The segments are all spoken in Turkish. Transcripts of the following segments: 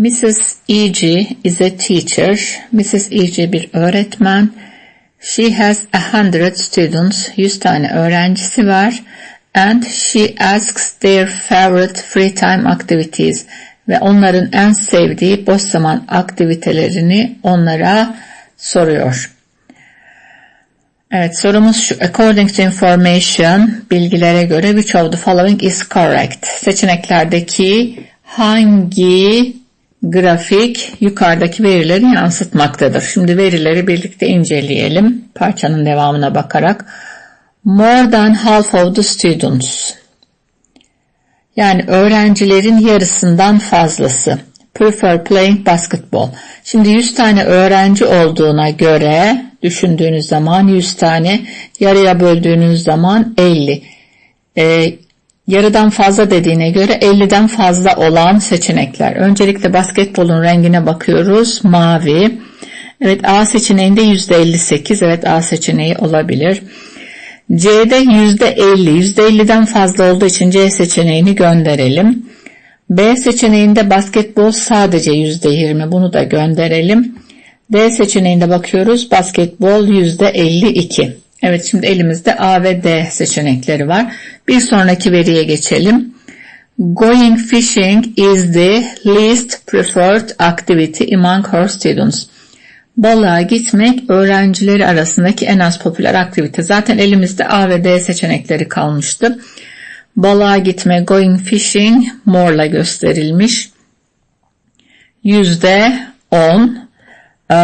Mrs. E.G. is a teacher. Mrs. E.G. bir öğretmen. She has a hundred students. Yüz tane öğrencisi var. And she asks their favorite free time activities. Ve onların en sevdiği boş zaman aktivitelerini onlara soruyor. Evet sorumuz şu. According to information, bilgilere göre which of the following is correct? Seçeneklerdeki hangi grafik yukarıdaki verileri yansıtmaktadır? Şimdi verileri birlikte inceleyelim. Parçanın devamına bakarak. More than half of the students. Yani öğrencilerin yarısından fazlası. Prefer playing basketball. Şimdi 100 tane öğrenci olduğuna göre düşündüğünüz zaman 100 tane yarıya böldüğünüz zaman 50. Ee, yarıdan fazla dediğine göre 50'den fazla olan seçenekler. Öncelikle basketbolun rengine bakıyoruz. Mavi. Evet A seçeneğinde %58. Evet A seçeneği olabilir. C'de %50. %50'den fazla olduğu için C seçeneğini gönderelim. B seçeneğinde basketbol sadece %20. Bunu da gönderelim. D seçeneğinde bakıyoruz. Basketbol %52. Evet şimdi elimizde A ve D seçenekleri var. Bir sonraki veriye geçelim. Going fishing is the least preferred activity among her students. Balığa gitmek öğrencileri arasındaki en az popüler aktivite. Zaten elimizde A ve D seçenekleri kalmıştı. Balığa gitme going fishing morla gösterilmiş. Yüzde 10. Ee,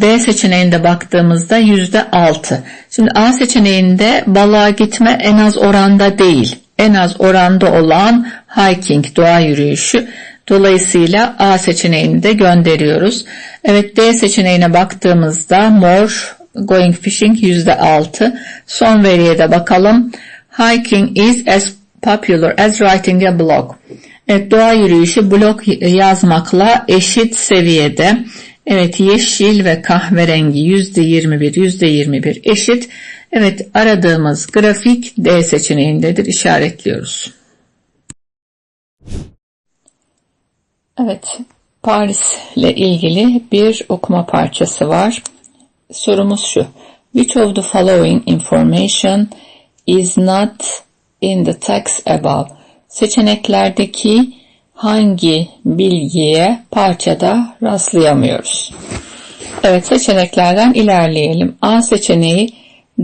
D seçeneğinde baktığımızda yüzde 6. Şimdi A seçeneğinde balığa gitme en az oranda değil. En az oranda olan hiking, doğa yürüyüşü. Dolayısıyla A seçeneğini de gönderiyoruz. Evet D seçeneğine baktığımızda more going fishing yüzde 6. Son veriye de bakalım. Hiking is as popular as writing a blog. Evet doğa yürüyüşü blog yazmakla eşit seviyede. Evet yeşil ve kahverengi yüzde 21 yüzde 21 eşit. Evet aradığımız grafik D seçeneğindedir işaretliyoruz. Evet Paris ile ilgili bir okuma parçası var. Sorumuz şu. Which of the following information is not in the text above? Seçeneklerdeki hangi bilgiye parçada rastlayamıyoruz? Evet seçeneklerden ilerleyelim. A seçeneği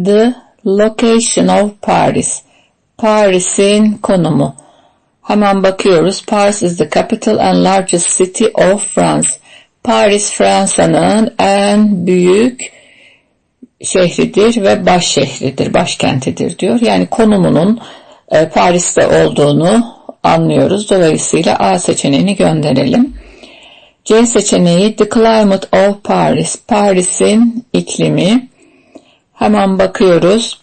the location of Paris. Paris'in konumu. Hemen bakıyoruz. Paris is the capital and largest city of France. Paris Fransa'nın en büyük şehridir ve baş şehridir, başkentidir diyor. Yani konumunun e, Paris'te olduğunu anlıyoruz. Dolayısıyla A seçeneğini gönderelim. C seçeneği The Climate of Paris. Paris'in iklimi. Hemen bakıyoruz.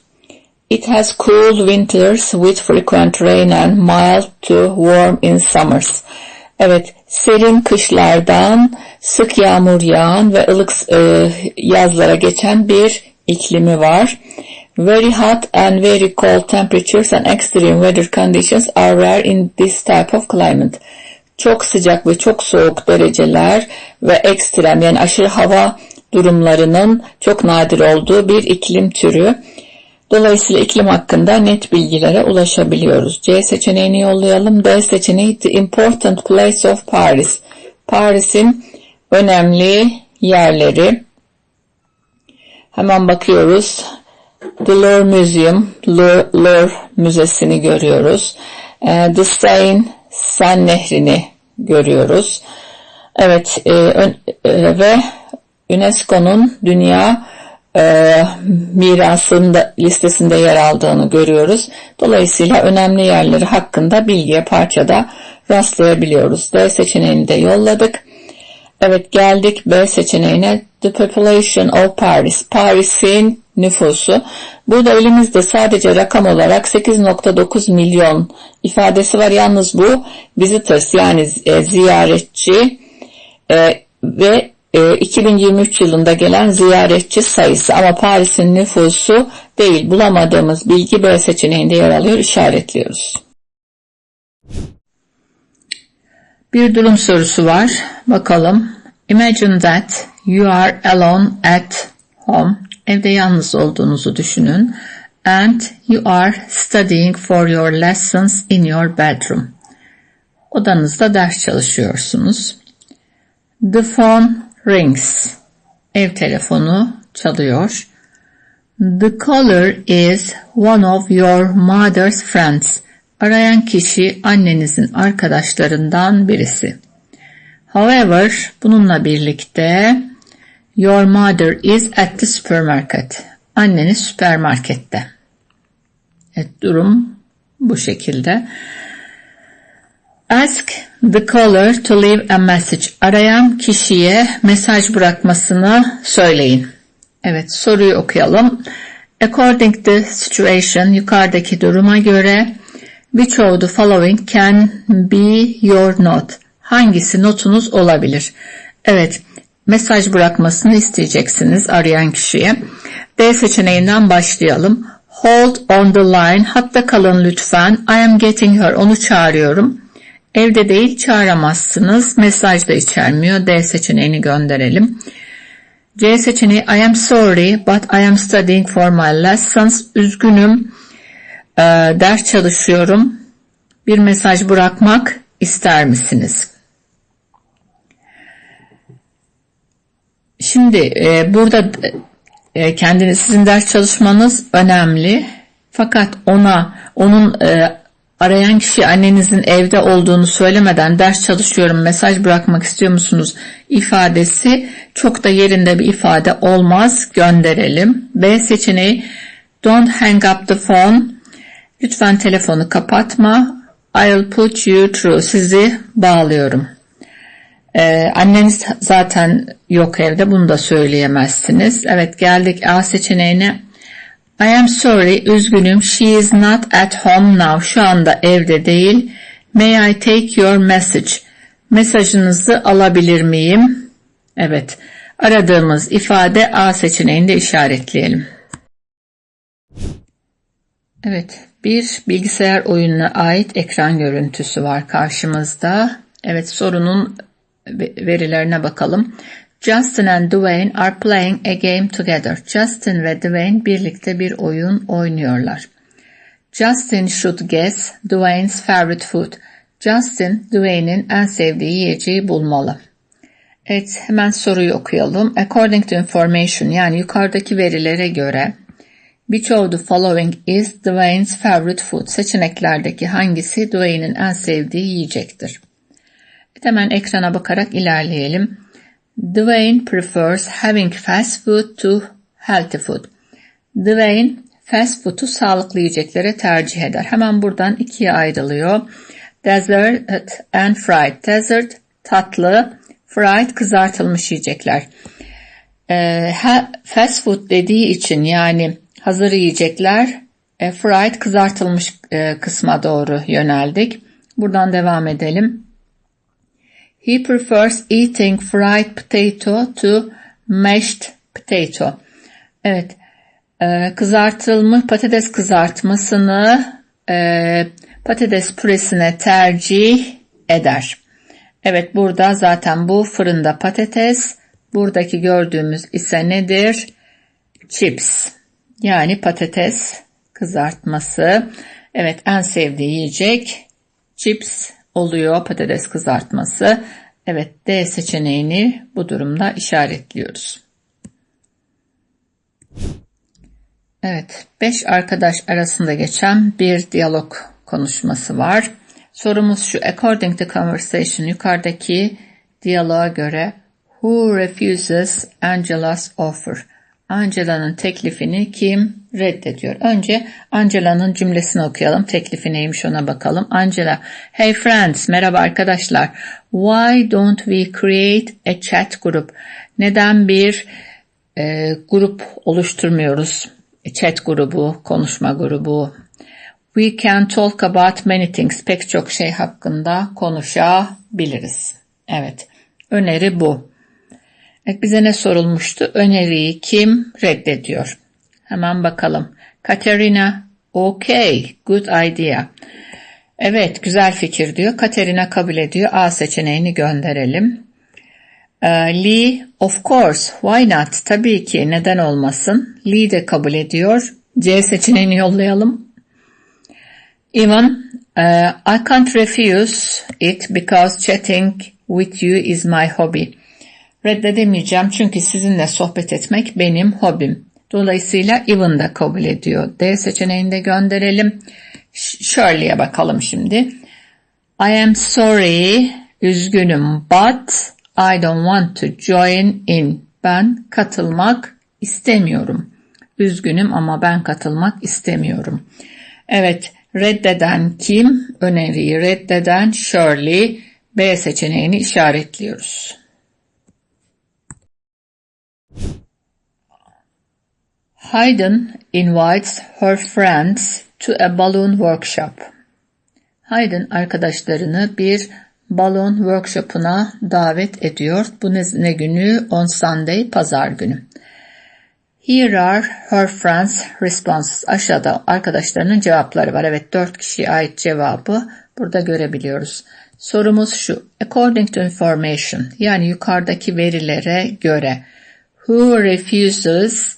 It has cool winters with frequent rain and mild to warm in summers. Evet, serin kışlardan sık yağmur yağan ve ılık e, yazlara geçen bir iklimi var. Very hot and very cold temperatures and extreme weather conditions are rare in this type of climate. Çok sıcak ve çok soğuk dereceler ve ekstrem yani aşırı hava durumlarının çok nadir olduğu bir iklim türü. Dolayısıyla iklim hakkında net bilgilere ulaşabiliyoruz. C seçeneğini yollayalım. D seçeneği The Important Place of Paris. Paris'in önemli yerleri. Hemen bakıyoruz. The Louvre Museum, Louvre Müzesi'ni görüyoruz. E, The Seine, Sen Nehri'ni görüyoruz. Evet e, e, ve UNESCO'nun dünya e, mirasında listesinde yer aldığını görüyoruz. Dolayısıyla önemli yerleri hakkında bilgiye parçada rastlayabiliyoruz. D seçeneğini de yolladık. Evet geldik B seçeneğine. The population of Paris. Paris'in nüfusu. Burada elimizde sadece rakam olarak 8.9 milyon ifadesi var. Yalnız bu visitors yani e, ziyaretçi e, ve e, 2023 yılında gelen ziyaretçi sayısı ama Paris'in nüfusu değil. Bulamadığımız bilgi B seçeneğinde yer alıyor. işaretliyoruz. Bir durum sorusu var. Bakalım. Imagine that you are alone at home. Evde yalnız olduğunuzu düşünün. And you are studying for your lessons in your bedroom. Odanızda ders çalışıyorsunuz. The phone rings. Ev telefonu çalıyor. The caller is one of your mother's friends. Arayan kişi annenizin arkadaşlarından birisi. However, bununla birlikte your mother is at the supermarket. Anneniz süpermarkette. Evet, durum bu şekilde. Ask the caller to leave a message. Arayan kişiye mesaj bırakmasını söyleyin. Evet soruyu okuyalım. According to situation yukarıdaki duruma göre which of the following can be your note? Hangisi notunuz olabilir? Evet mesaj bırakmasını isteyeceksiniz arayan kişiye. D seçeneğinden başlayalım. Hold on the line. Hatta kalın lütfen. I am getting her. Onu çağırıyorum. Evde değil çağıramazsınız. Mesaj da içermiyor. D seçeneğini gönderelim. C seçeneği I am sorry but I am studying for my lessons. Üzgünüm. E, ders çalışıyorum. Bir mesaj bırakmak ister misiniz? Şimdi e, burada e, kendiniz sizin ders çalışmanız önemli. Fakat ona onun e, arayan kişi annenizin evde olduğunu söylemeden ders çalışıyorum mesaj bırakmak istiyor musunuz ifadesi çok da yerinde bir ifade olmaz gönderelim. B seçeneği don't hang up the phone lütfen telefonu kapatma I'll put you through sizi bağlıyorum. Ee, anneniz zaten yok evde bunu da söyleyemezsiniz. Evet geldik A seçeneğine. I am sorry, üzgünüm. She is not at home now. Şu anda evde değil. May I take your message? Mesajınızı alabilir miyim? Evet. Aradığımız ifade A seçeneğinde işaretleyelim. Evet. Bir bilgisayar oyununa ait ekran görüntüsü var karşımızda. Evet sorunun verilerine bakalım. Justin and Dwayne are playing a game together. Justin ve Dwayne birlikte bir oyun oynuyorlar. Justin should guess Dwayne's favorite food. Justin, Dwayne'in en sevdiği yiyeceği bulmalı. Evet, hemen soruyu okuyalım. According to information, yani yukarıdaki verilere göre, which of the following is Dwayne's favorite food? Seçeneklerdeki hangisi Dwayne'in en sevdiği yiyecektir? Hemen ekrana bakarak ilerleyelim. Dwayne prefers having fast food to healthy food. Dwayne fast food'u sağlıklı yiyeceklere tercih eder. Hemen buradan ikiye ayrılıyor. Dessert and fried. Dessert tatlı, fried kızartılmış yiyecekler. E, fast food dediği için yani hazır yiyecekler e, fried kızartılmış e, kısma doğru yöneldik. Buradan devam edelim. He prefers eating fried potato to mashed potato. Evet, e, kızartılmış patates kızartmasını e, patates püresine tercih eder. Evet, burada zaten bu fırında patates. Buradaki gördüğümüz ise nedir? Chips. Yani patates kızartması. Evet, en sevdiği yiyecek chips oluyor patates kızartması. Evet D seçeneğini bu durumda işaretliyoruz. Evet 5 arkadaş arasında geçen bir diyalog konuşması var. Sorumuz şu according to conversation yukarıdaki diyaloğa göre who refuses Angela's offer? Angela'nın teklifini kim reddediyor? Önce Angela'nın cümlesini okuyalım. Teklifi neymiş ona bakalım. Angela, hey friends, merhaba arkadaşlar. Why don't we create a chat group? Neden bir e, grup oluşturmuyoruz? Chat grubu, konuşma grubu. We can talk about many things. Pek çok şey hakkında konuşabiliriz. Evet, öneri bu. Evet, bize ne sorulmuştu? Öneriyi kim reddediyor? Hemen bakalım. Katerina, okay, good idea. Evet, güzel fikir diyor. Katerina kabul ediyor. A seçeneğini gönderelim. Ee, Lee, of course, why not? Tabii ki, neden olmasın? Lee de kabul ediyor. C seçeneğini yollayalım. Even, uh, I can't refuse it because chatting with you is my hobby. Reddedemeyeceğim çünkü sizinle sohbet etmek benim hobim. Dolayısıyla even da kabul ediyor. D seçeneğini de gönderelim. Shirley'e bakalım şimdi. I am sorry, üzgünüm but I don't want to join in. Ben katılmak istemiyorum. Üzgünüm ama ben katılmak istemiyorum. Evet, reddeden kim? Öneriyi reddeden Shirley. B seçeneğini işaretliyoruz. Hayden invites her friends to a balloon workshop. Hayden arkadaşlarını bir balon workshopuna davet ediyor. Bu ne günü? On Sunday, pazar günü. Here are her friends responses. Aşağıda arkadaşlarının cevapları var. Evet dört kişiye ait cevabı burada görebiliyoruz. Sorumuz şu. According to information yani yukarıdaki verilere göre who refuses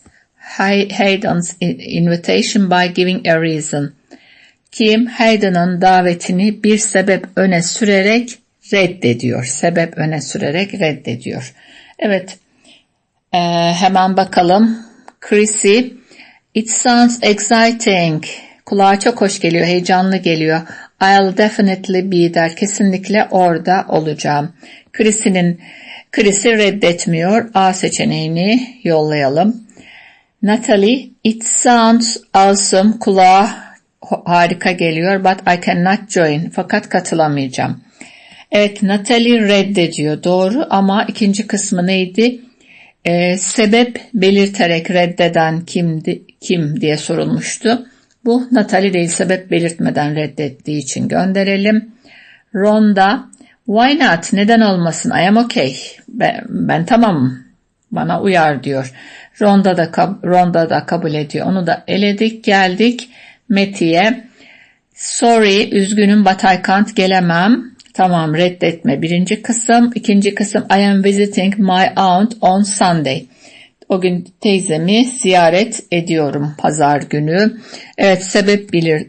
Hayden's invitation by giving a reason? Kim Hayden'ın davetini bir sebep öne sürerek reddediyor. Sebep öne sürerek reddediyor. Evet. Ee, hemen bakalım. Chrissy. It sounds exciting. Kulağa çok hoş geliyor, heyecanlı geliyor. I'll definitely be der. Kesinlikle orada olacağım. Chrissy'nin Chrissy reddetmiyor. A seçeneğini yollayalım. Natalie, it sounds awesome. Kulağa harika geliyor. But I cannot join. Fakat katılamayacağım. Evet Natalie reddediyor. Doğru ama ikinci kısmı neydi? Ee, sebep belirterek reddeden kimdi, kim diye sorulmuştu. Bu Natalie değil sebep belirtmeden reddettiği için gönderelim. Ronda why not neden olmasın I am okay ben, ben tamamım bana uyar diyor. Ronda da, Ronda da kabul ediyor. Onu da eledik geldik Meti'ye. Sorry üzgünüm can't gelemem. Tamam reddetme birinci kısım. ikinci kısım I am visiting my aunt on Sunday. O gün teyzemi ziyaret ediyorum pazar günü. Evet sebep bilir,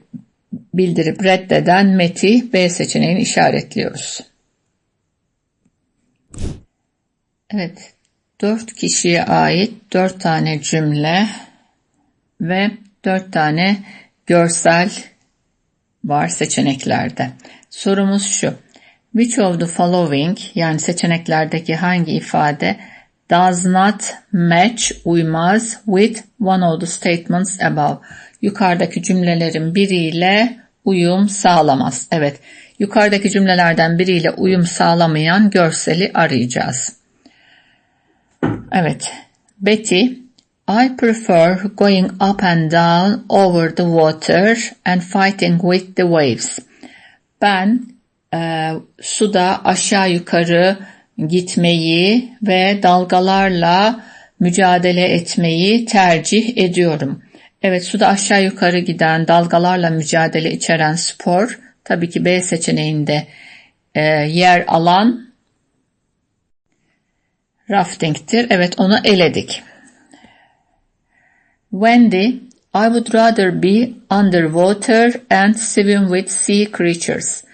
bildirip reddeden Meti B seçeneğini işaretliyoruz. Evet dört kişiye ait dört tane cümle ve dört tane görsel var seçeneklerde. Sorumuz şu. Which of the following yani seçeneklerdeki hangi ifade does not match uymaz with one of the statements above. Yukarıdaki cümlelerin biriyle uyum sağlamaz. Evet, yukarıdaki cümlelerden biriyle uyum sağlamayan görseli arayacağız. Evet, Betty, I prefer going up and down over the water and fighting with the waves. Ben e, suda aşağı yukarı gitmeyi ve dalgalarla mücadele etmeyi tercih ediyorum. Evet suda aşağı yukarı giden dalgalarla mücadele içeren spor tabii ki B seçeneğinde e, yer alan rafting'tir. Evet onu eledik. Wendy, I would rather be underwater and swim with sea creatures.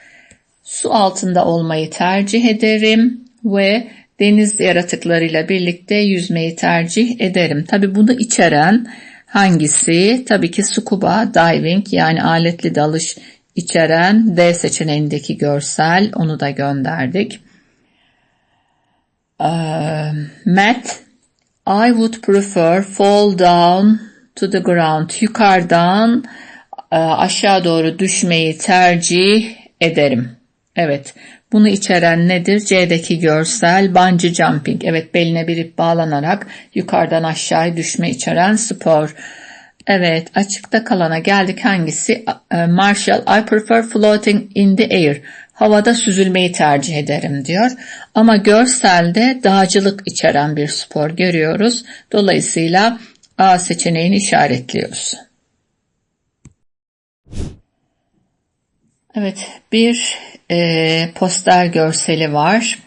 Su altında olmayı tercih ederim ve deniz yaratıklarıyla birlikte yüzmeyi tercih ederim. Tabi bunu içeren hangisi? Tabii ki scuba diving yani aletli dalış içeren D seçeneğindeki görsel onu da gönderdik. Uh, Matt, I would prefer fall down to the ground. Yukarıdan uh, aşağı doğru düşmeyi tercih ederim. Evet. Bunu içeren nedir? C'deki görsel bungee jumping. Evet beline bir ip bağlanarak yukarıdan aşağıya düşme içeren spor. Evet açıkta kalana geldik hangisi? E, Marshall I prefer floating in the air. Havada süzülmeyi tercih ederim diyor. Ama görselde dağcılık içeren bir spor görüyoruz. Dolayısıyla A seçeneğini işaretliyoruz. Evet, bir e, poster görseli var.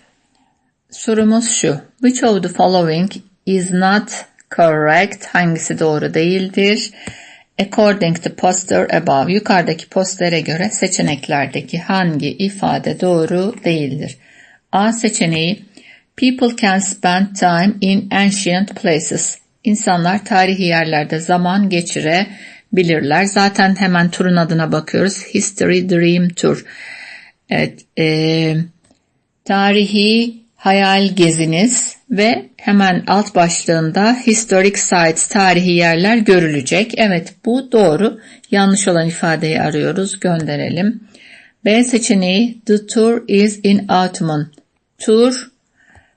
Sorumuz şu. Which of the following is not correct? Hangisi doğru değildir? According to poster above. Yukarıdaki postere göre seçeneklerdeki hangi ifade doğru değildir? A seçeneği People can spend time in ancient places. İnsanlar tarihi yerlerde zaman geçirebilirler. Zaten hemen turun adına bakıyoruz. History Dream Tour. Evet, e, tarihi hayal geziniz ve hemen alt başlığında historic sites tarihi yerler görülecek. Evet bu doğru. Yanlış olan ifadeyi arıyoruz. Gönderelim. B seçeneği The tour is in autumn. Tour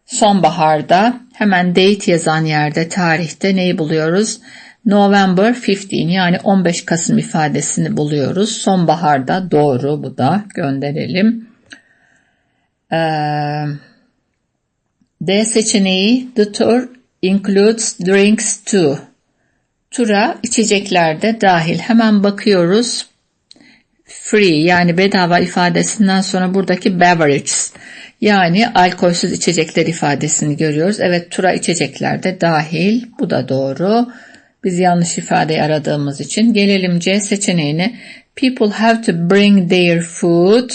sonbaharda hemen date yazan yerde tarihte neyi buluyoruz? November 15 yani 15 Kasım ifadesini buluyoruz. Sonbaharda doğru bu da gönderelim. Ee, D seçeneği The tour includes drinks too. Tura içecekler de dahil. Hemen bakıyoruz. Free yani bedava ifadesinden sonra buradaki beverages yani alkolsüz içecekler ifadesini görüyoruz. Evet tura içecekler de dahil. Bu da doğru. Biz yanlış ifadeyi aradığımız için. Gelelim C seçeneğine. People have to bring their food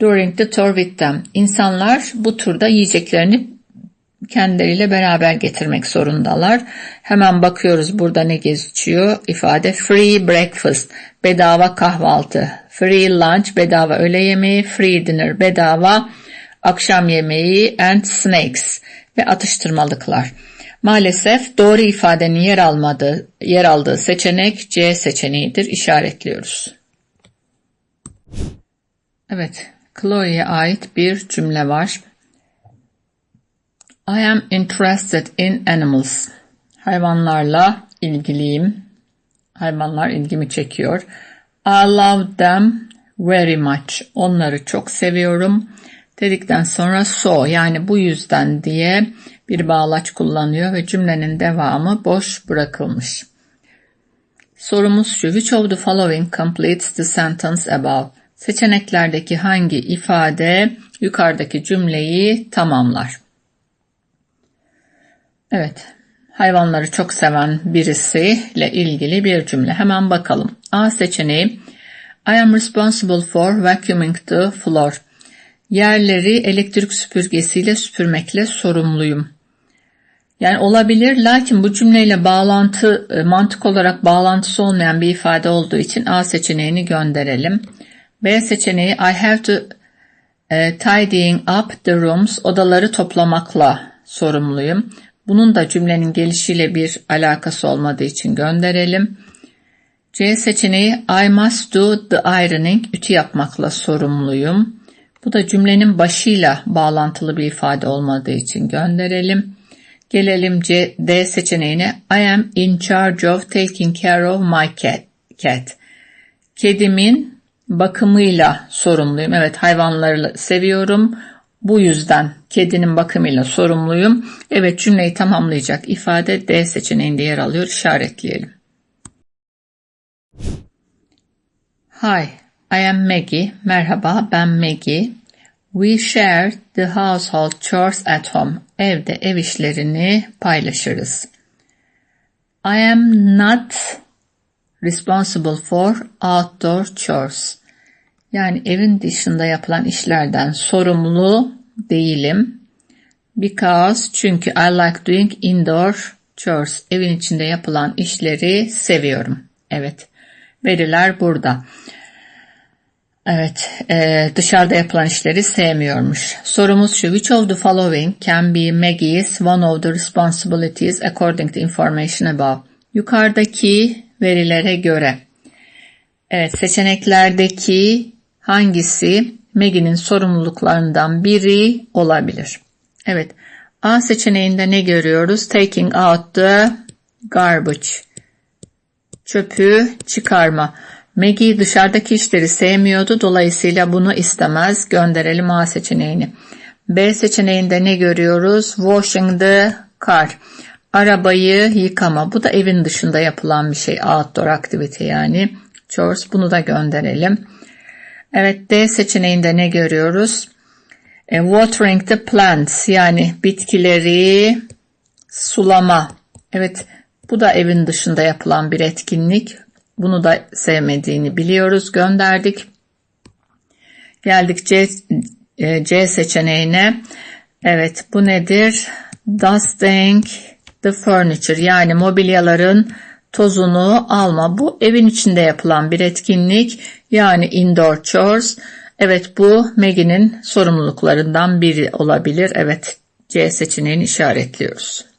during the tour with them. İnsanlar bu turda yiyeceklerini kendileriyle beraber getirmek zorundalar. Hemen bakıyoruz burada ne geçiyor. İfade free breakfast, bedava kahvaltı, free lunch, bedava öğle yemeği, free dinner, bedava akşam yemeği and snacks ve atıştırmalıklar. Maalesef doğru ifadenin yer almadığı, yer aldığı seçenek C seçeneğidir. İşaretliyoruz. Evet, Chloe'ye ait bir cümle var. I am interested in animals. Hayvanlarla ilgiliyim. Hayvanlar ilgimi çekiyor. I love them very much. Onları çok seviyorum. Dedikten sonra so yani bu yüzden diye bir bağlaç kullanıyor ve cümlenin devamı boş bırakılmış. Sorumuz şu. Which of the following completes the sentence above? Seçeneklerdeki hangi ifade yukarıdaki cümleyi tamamlar? Evet, hayvanları çok seven birisiyle ilgili bir cümle. Hemen bakalım. A seçeneği I am responsible for vacuuming the floor. Yerleri elektrik süpürgesiyle süpürmekle sorumluyum. Yani olabilir lakin bu cümleyle bağlantı e, mantık olarak bağlantısı olmayan bir ifade olduğu için A seçeneğini gönderelim. B seçeneği I have to uh, tidying up the rooms odaları toplamakla sorumluyum. Bunun da cümlenin gelişiyle bir alakası olmadığı için gönderelim. C seçeneği I must do the ironing ütü yapmakla sorumluyum. Bu da cümlenin başıyla bağlantılı bir ifade olmadığı için gönderelim. Gelelim C, D seçeneğine I am in charge of taking care of my cat. cat. Kedimin bakımıyla sorumluyum. Evet hayvanları seviyorum. Bu yüzden kedinin bakımıyla sorumluyum. Evet cümleyi tamamlayacak ifade D seçeneğinde yer alıyor. İşaretleyelim. Hi, I am Maggie. Merhaba, ben Maggie. We share the household chores at home. Evde ev işlerini paylaşırız. I am not responsible for outdoor chores. Yani evin dışında yapılan işlerden sorumlu değilim. Because çünkü I like doing indoor chores. Evin içinde yapılan işleri seviyorum. Evet. Veriler burada. Evet, e, dışarıda yapılan işleri sevmiyormuş. Sorumuz şu, which of the following can be Maggie's one of the responsibilities according to information above? Yukarıdaki verilere göre. Evet, seçeneklerdeki hangisi Maggie'nin sorumluluklarından biri olabilir? Evet, A seçeneğinde ne görüyoruz? Taking out the garbage. Çöpü çıkarma. Maggie dışarıdaki işleri sevmiyordu. Dolayısıyla bunu istemez. Gönderelim A seçeneğini. B seçeneğinde ne görüyoruz? Washing the car. Arabayı yıkama. Bu da evin dışında yapılan bir şey. Outdoor activity yani. Chores. Bunu da gönderelim. Evet D seçeneğinde ne görüyoruz? E, watering the plants yani bitkileri sulama. Evet bu da evin dışında yapılan bir etkinlik. Bunu da sevmediğini biliyoruz gönderdik. Geldik C, e, C seçeneğine. Evet bu nedir? Dusting the furniture yani mobilyaların tozunu alma. Bu evin içinde yapılan bir etkinlik yani indoor chores. Evet bu Maggie'nin sorumluluklarından biri olabilir. Evet C seçeneğini işaretliyoruz.